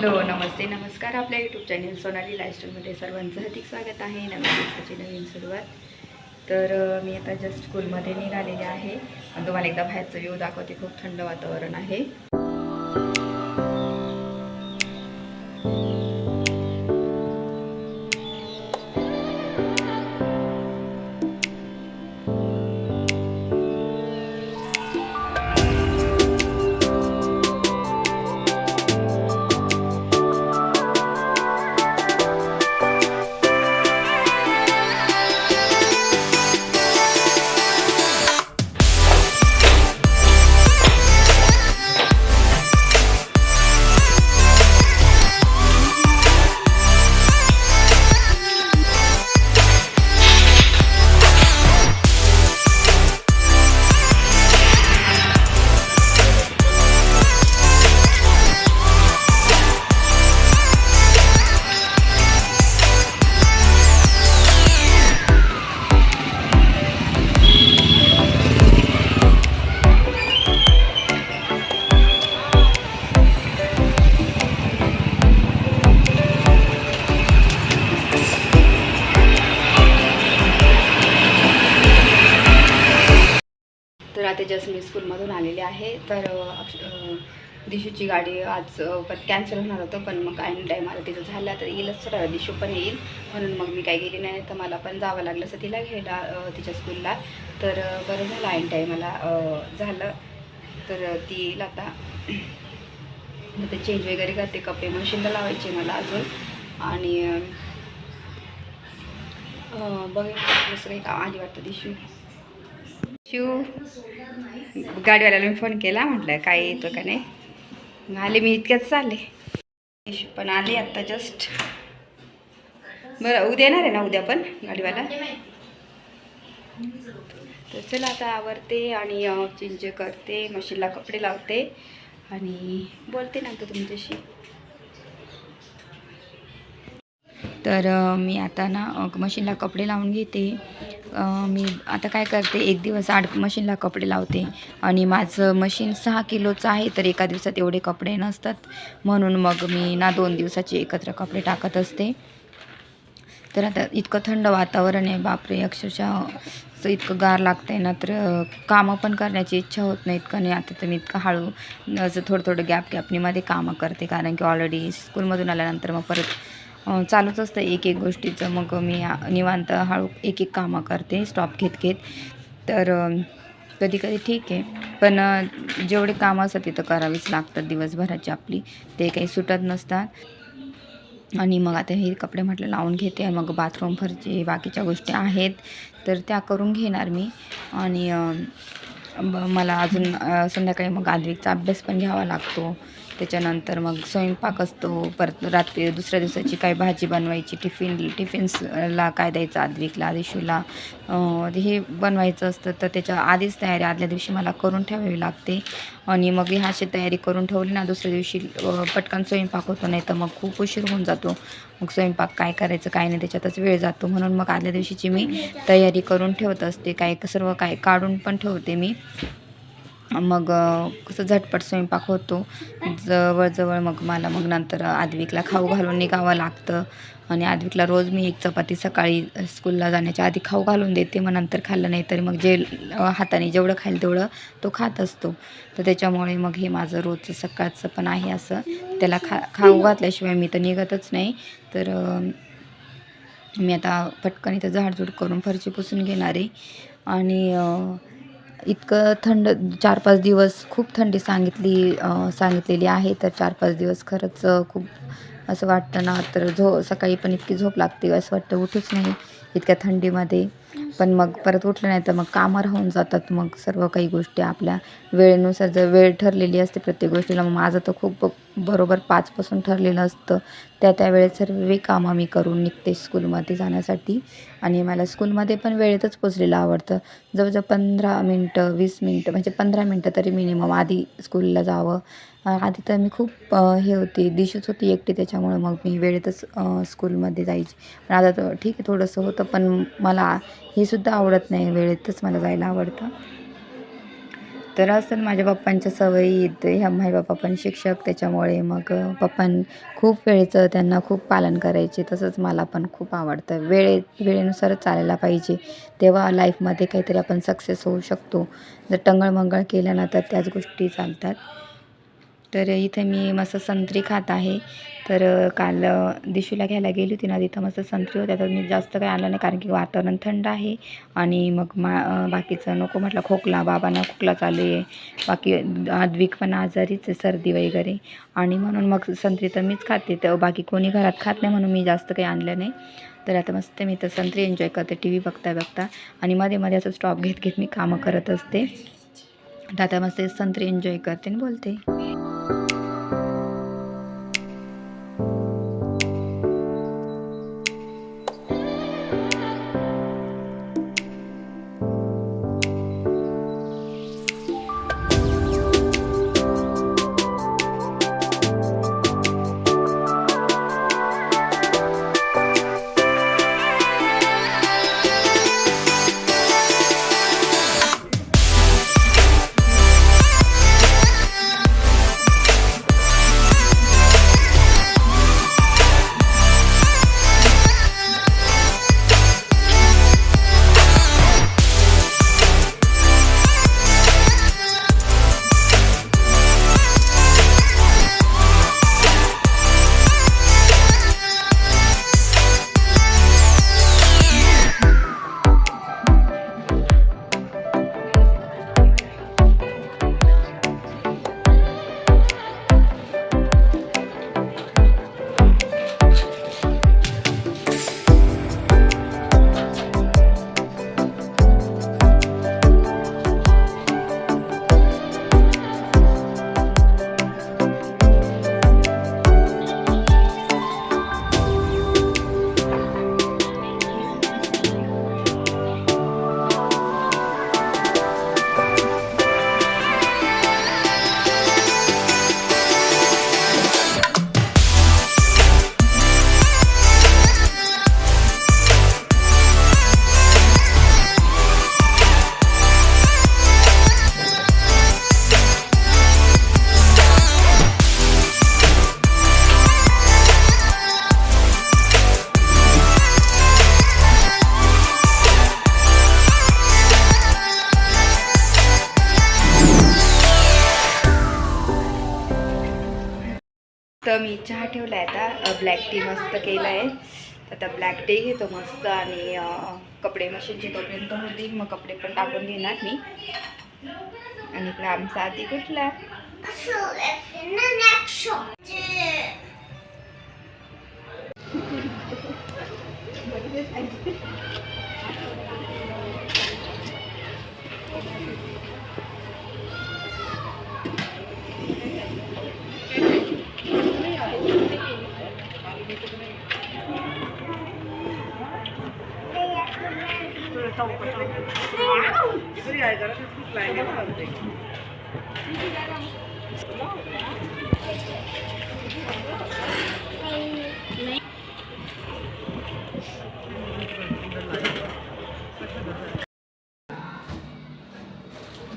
Hello नमस्ते नमस्कार. आपल्या YouTube channel Sonali लाईफस्टाईलमध्ये सर्वांचं हार्दिक स्वागत आहे. नवीन दिवसाची नवीन सुरुवात. तर मी आता जस्ट स्कूलमध्ये निघालेले आहे. तुम्हाला एकदा बाहेरचं व्ह्यू दाखवते. खूप थंड वातावरण आहे. तर आता जस्ट मी स्कूलमधून आलेले आहे तर अक्ष- दिशूची गाडी आज पण कॅन्सल होणार होतं पण मग ऐन टाईम तिचं झाला तर येईलच थोडा दिशू पण येईल म्हणून मग मी काही गेली नाही तर मला पण जावं लागलं असं तिला घ्यायला तिच्या स्कूलला. तर बरं झालं ऐन टायमाला झालं. तर ती येईल आता मग ते चेंज वगैरे करते कपडे मशीनला लावायचे मला अजून. आणि अं, बघेन दुसरं काही आली वाटतं दिशू. शिव गाडीवाल्याला मी फोन केला म्हटलं काय येतो का नाही. आले मी इतक्यात चालले. पण आले आत्ता जस्ट बरं उद्या येणार आहे ना उद्या पण गाडीवाला? तर चला आता आवरते आणि चिंज करते मशीनला कपडे लावते आणि बोलते नंतर तुमच्याशी. तर मी आता ना मशीनला कपडे लावून घेते. मी आता काय करते एक दिवस आड मशीनला कपडे लावते आणि माझं मशीन सहा किलोचं आहे तर एका दिवसात एवढे कपडे नसतात. म्हणून मग मी ना दोन दिवसाचे एकत्र कपडे टाकत असते. तर आता इतकं थंड वातावरण आहे बापरे अक्षरशः इतकं गार लागतं आहे ना तर कामं पण करण्याची इच्छा होत नाही इतकं नाही? आता तर मी इतकं हळू असं थोडं थोडं गॅप गॅपनीमध्ये कामं करते कारण की ऑलरेडी स्कूलमधून आल्यानंतर मग परत चालूच असतं एक एक गोष्टीचं. मग मी निवांत हळू एक एक कामं करते स्टॉप घेत घेत. तर कधी कधी ठीक आहे. पण जेवढे कामं असतात तिथं करावीच लागतात दिवसभराची आपली. ते काही सुटत नसतात. आणि मग आता हे कपडे म्हटलं लावून घेते. मग बाथरूम फरचे बाकीच्या गोष्टी आहेत तर त्या करून घेणार मी. आणि ब- मला अजून संध्याकाळी मग आद्विकचा अभ्यास पण घ्यावा लागतो. त्याच्यानंतर मग स्वयंपाक असतो परत रात्री दुसऱ्या दिवसाची काय भाजी बनवायची टिफिन टिफिन्सला काय द्यायचं आद्विकला आदिशूला हे बनवायचं असतं. तर त्याच्या आधीच तयारी आदल्या दिवशी मला करून ठेवावी लागते. आणि मग ह्याची तयारी करून ठेवली ना दुसऱ्या दिवशी पटकन स्वयंपाक होतो नाही तर मग खूप उशीर होऊन जातो. मग स्वयंपाक काय करायचं काय नाही त्याच्यातच वेळ जातो. म्हणून मग आदल्या दिवशीची मी तयारी करून ठेवत असते. काय सर्व काय काढून पण ठेवते मी. मग कसं झटपट स्वयंपाक होतो. जवळजवळ मग मला मग नंतर आद्विकला खाऊ घालून निघावं लागतं. आणि आद्विकला रोज मी एक चपाती सकाळी स्कूलला जाण्याच्या आधी खाऊ घालून देते. मग नंतर खाल्लं नाही तरी मग जे हाताने जेवढं खाईल तेवढं तो खात असतो. तर त्याच्यामुळे मग हे माझं रोजचं सकाळचं पण आहे असं. त्याला खा खाऊ घातल्याशिवाय मी तर निघतच नाही. तर मी आता पटकन इथं झाडझूड करून फरची पुसून घेणार. आहे आणि इतकं थंड चार पाच दिवस खूप थंडी सांगितली सांगितलेली आहे. तर चार पाच दिवस खरंच खूप असं वाटतं ना तर झो सकाळी पण इतकी झोप लागते असं वाटतं उठूच नाही इतक्या थंडीमध्ये. पण मग परत उठलं नाही तर मग कामं राहून जातात मग सर्व काही गोष्टी आपल्या वेळेनुसार. जर वेळ ठरलेली असते प्रत्येक गोष्टीला मग माझं तर खूप बरोबर पाचपासून ठरलेलं असतं. त्या त्या वेळेत सर्व काम आम्ही करून निघते स्कूलमध्ये जाण्यासाठी. आणि मला स्कूलमध्ये पण वेळेतच पोचलेलं आवडतं. जवळजवळ पंधरा मिनटं वीस मिनटं म्हणजे पंधरा मिनटं तरी मिनिमम आधी स्कूलला जावं. आधी तर मी खूप हे होती दिशूच होती एकटी त्याच्यामुळं मग मी वेळेतच स्कूलमध्ये जायची. पण आता तर ठीक आहे थोडंसं होतं पण मला हे सुद्धा आवडत नाही वेळेतच मला जायला आवडतं. तर असतं माझ्या पप्पांच्या सवयी ह्या माझे बाप्पा पण शिक्षक त्याच्यामुळे मग पप्पां खूप वेळेचं त्यांना खूप पालन करायचे. तसंच मला पण खूप आवडतं. वेळे वेळेनुसारच चालायला पाहिजे. तेव्हा लाईफमध्ये काहीतरी आपण सक्सेस होऊ शकतो. जर टंगळमंगळ केलं ना तर त्याच गोष्टी चालतात. तर इथे मी मस्त संत्री खात आहे. तर काल दिशूला घ्यायला गेली होती ना तिथं मस्त संत्री होत्या. तर मी जास्त काही आणलं नाही कारण की वातावरण थंड आहे. आणि मग मा बाकीचं नको म्हटलं खोकला बाबांना खोकला चालू आहे. बाकी आद्विक पण आजारीच आहे सर्दी वगैरे. आणि म्हणून मग संत्री तर मीच खाते. तर बाकी कोणी घरात खात नाही म्हणून मी जास्त काही आणलं नाही. तर आता मस्त मी तर संत्री एन्जॉय करते टी व्ही बघता बघता. आणि मध्ये मध्ये असं स्टॉप घेत घेत मी कामं करत असते. तर आता मस्त संत्री एन्जॉय करते आणि बोलते. तर ठेवला आहे आता. ब्लॅक टी मस्त केला आहे. आता ब्लॅक टी घेतो मस्त आणि कपडे मशीनचे तोपर्यंत होती मग कपडे पण टाकून घेणार मी. आणि इकडे आमचा आधी कुठला?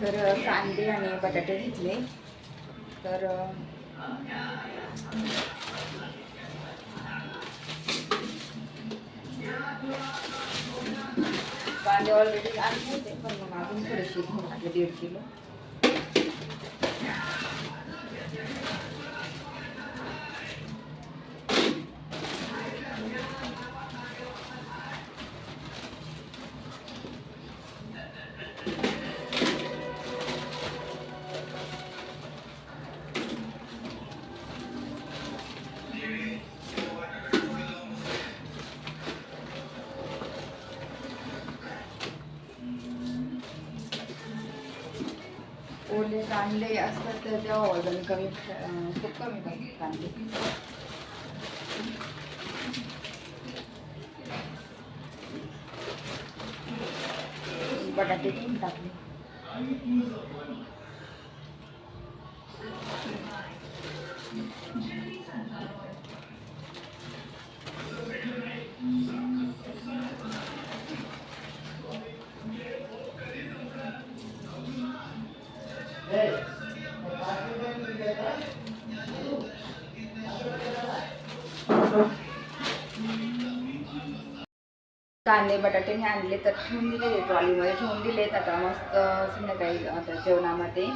तर कांदे आणि बटाटे घेतले तर Yeah. ऑलरेडी आणले होते पण मग अजून थोडेसे घेऊन टाकले ओले कांदे असतात तर तेव्हा वजन कमी खूप कमी पाहिजे कांदे. बटाटे टाकले. पण टाकले कांदे बटाटे मी आणले तर ठेवून दिले ट्रॉलीमध्ये. ठेवून दिलेत आता मस्त संध्याकाळी आता जेवणामध्ये.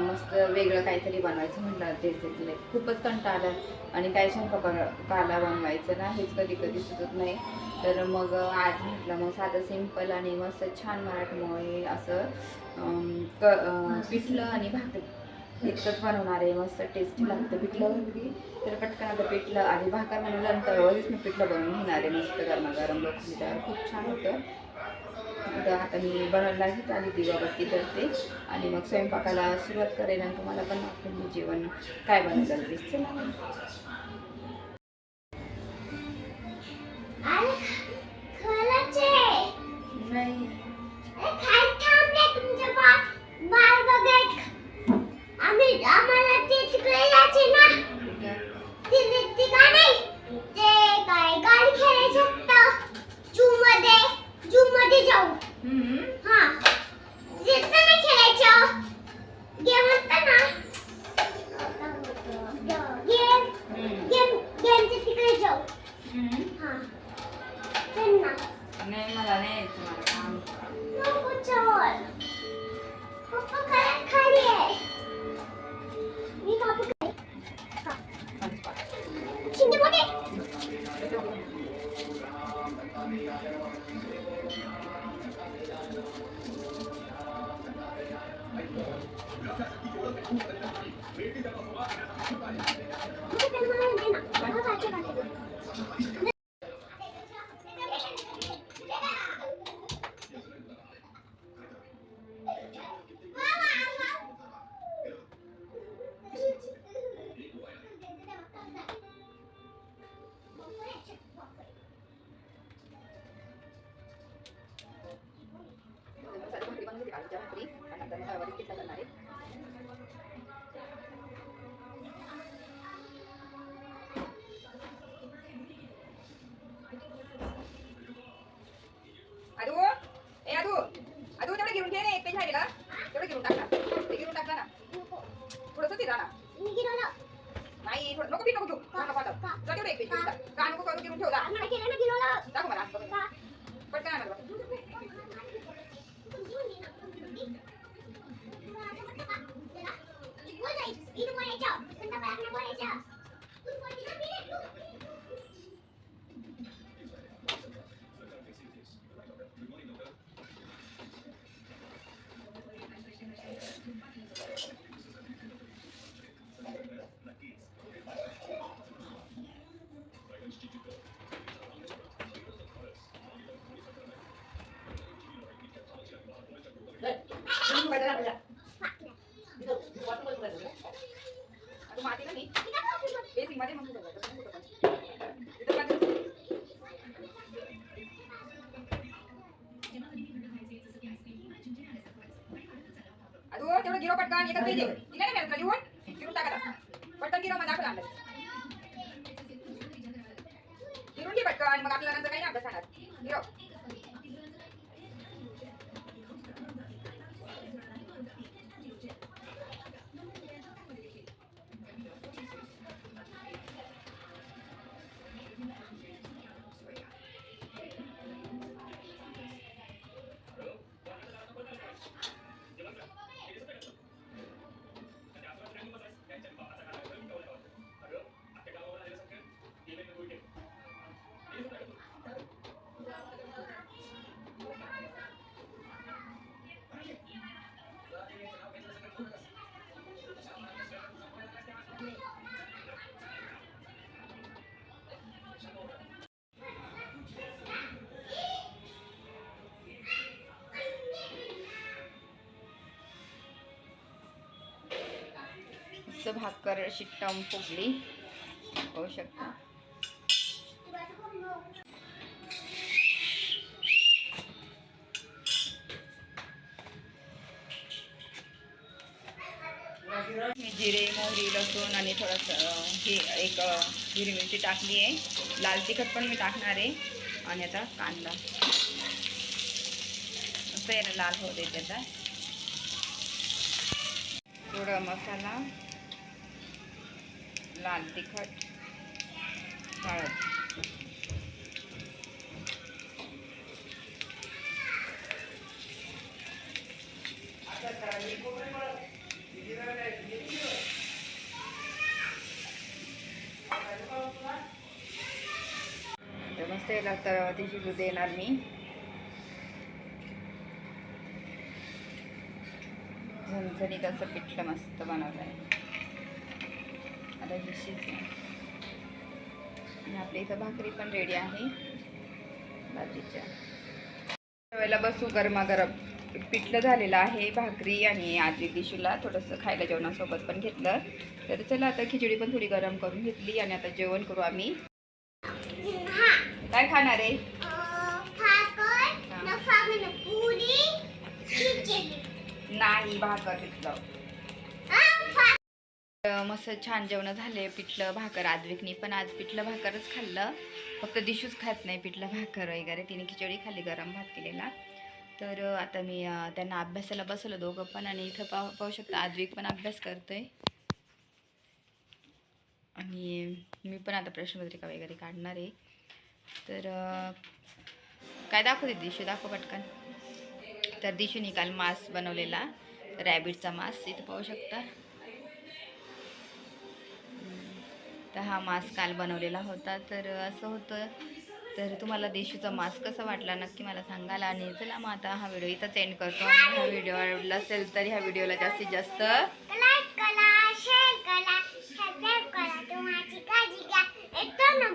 मस्त वेगळं काहीतरी बनवायचं म्हटलं तेच दिले खूपच कंटाळा आला. आणि काही स्वयंपाक काला बनवायचं ना हेच कधी कधी सुचत नाही. तर मग आज म्हटलं मग साधं सिंपल आणि मस्त छान मराठमोळे असं क पिठलं आणि भाकरी. इतकंच बनवणार आहे मस्त टेस्टी लागतं पिठलं. तर पटकन आता पिठलं आणि भाकर बनवल्यानंतर वरच मी पिठलं बनवून घेणार आहे मस्त गरमागरम त्यावर खूप छान होतं. तर आता मी बनवायला घेत आली दिवाबत्ती करते आणि मग स्वयंपाकाला सुरुवात करेन आणि तुम्हाला पण मी जेवण काय बनवलं ते. चला. अरे खरंच आहे नाही आम्ही आम्हाला ते भाकरी एक पेज राहिलेला तेवढं घेऊन टाक ना. ते घेऊन टाकला ना. थोडंसं ते ना नाही थोडं नको पीठ नको घेऊ. नको पाहतो जा तेवढं एक टाक. का नको करून घेऊन ठेव तेवढं गिरो पटकन एकच पेज भाकर अशी टम फुगली होऊ शकता. मी जिरे मोहरी लसूण आणि थोडंसं हे एक हिरवी मिरची टाकली आहे. लाल तिखट पण मी टाकणार आहे. आणि आता कांदा. मस्त याला लाल होऊ दे त्याचा थोडा मसाला. लाल तिखट हळद. तर मस्त याला तव्यावरती शिजू देणार मी. झणझणीत असं पिठलं मस्त बनवलं आहे हे शिजलं आणि आपल्या इथं भाकरी पण रेडी आहे बाजरीच्या वेळेला बसू गरमागरम. पिठलं झालेलं आहे भाकरी आणि आजी दिशूला थोडंसं खायला जेवणासोबत पण घेतलं. तर चला आता खिचडी पण थोडी गरम करून घेतली आणि आता जेवण करू आम्ही. काय खाणार आहे? खिचडी. नाही भाकर तर मस्त छान जेवण झाले. पिठलं भाकर. आदविकनी पण आज पिठलं भाकरच खाल्लं. फक्त दिशूच खात नाही पिठलं भाकर वगैरे. तिने खिचडी खाल्ली गरम भात केलेला. तर आता मी त्यांना अभ्यासाला बसवलं दोघं पण आणि इथं पाहू पाहू शकता आदविक पण अभ्यास करतोय. आणि मी पण आता प्रश्नपत्रिका वगैरे काढणार आहे. तर काय दाखवते दिशू? दाखव पटकन. तर दिशूने काल मास बनवलेला रॅबिटचा मास. इथं पाहू शकता. तर हा मास्क काल बनवलेला होता. तर असं होतं. तर तुम्हाला देशूचा मास्क कसा वाटला नक्की मला सांगाल आणि चला मग आता हा व्हिडिओ इथंच एंड करतो. आणि हा व्हिडिओ आवडला असेल तर ह्या व्हिडिओला जास्तीत जास्त लाईक करा शेअर करा सबस्क्राईब करा तुम्हाला काळजी घ्या. येतो ना